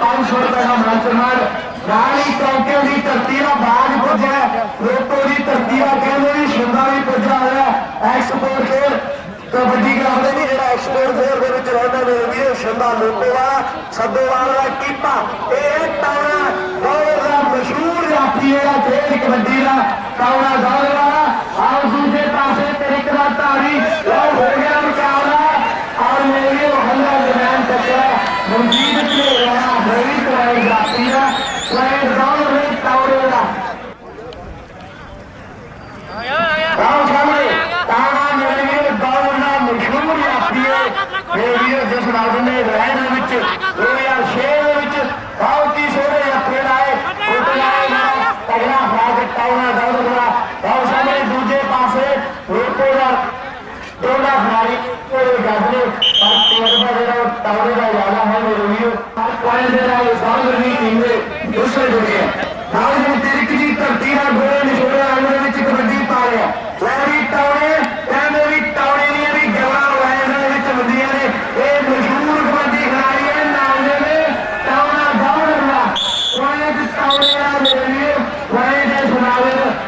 500 ਰੁਪਏ ਦਾ ਮਾਨਸਨਮਾਨ ਰਾਣੀ ਚੌਕੇ ਦੀ ਧਰਤੀ ਦਾ ਬਾਜ ਪੁੱਜਿਆ ਰੋਪੋ ਦੀ ਧਰਤੀ ਦਾ ਕਹਿੰਦੇ ਵੀ ਸ਼ਿੰਦਾ ਵੀ ਪੁੱਜਾ ਹੋਇਆ ਐਕਸਪੋਰਟ ਖੇਡ ਕਬੱਡੀ ਕਲੱਬ ਦੇ ਵੀ ਜਿਹੜਾ ਐਕਸਪੋਰਟ ਖੇਡ ਦੇ ਵਿੱਚ ਰਹਿੰਦਾ ਮੇਰੇ ਵੀਰ, ਸ਼ਿੰਦਾ ਲੋਟੋ ਵਾਲਾ ਸੱਦੋਵਾਲ ਦਾ ਕੀਪਾ। ਇਹ ਟਾਉਣਾ ਦੌਰ ਦਾ ਮਸ਼ਹੂਰ ਜਾਫੀ ਜਿਹੜਾ ਖੇਡ ਕਬੱਡੀ ਦਾ। ਟਾਉਣਾ ਦੌਰ ਵੀਰ ਜਿਸ ਨਾਲ ਨੇ ਰਹਿਣ ਦੇ ਵਿੱਚ 2006 ਦੇ ਵਿੱਚ ਬਹੁਤ ਹੀ ਸੋਹਣੇ ਜੱਫੇ ਲਾਏ ਉੱਤੇ ਲਾਏ ਤਗੜਾ ਫਰਾਗ ਟਾਉਣਾ ਦੌਰ ਦਾ ਸਾਹਮਣੇ ਦੂਜੇ ਪਾਸੇ ਰੋਕੋ ਦਾ ਦੋਨਾ ਖਿਡਾਰੀ ਕੋਲੇ ਗੱਜਨੇ ਪਰ ਤੇਲ ਦਾ ਜਿਹੜਾ ਟਾਉਣੇ ਦਾ ਜ਼ਿਆਦਾ ਹੈ आप पाए दे रहा है इस बार में नहीं टीम में दूसरे जुड़े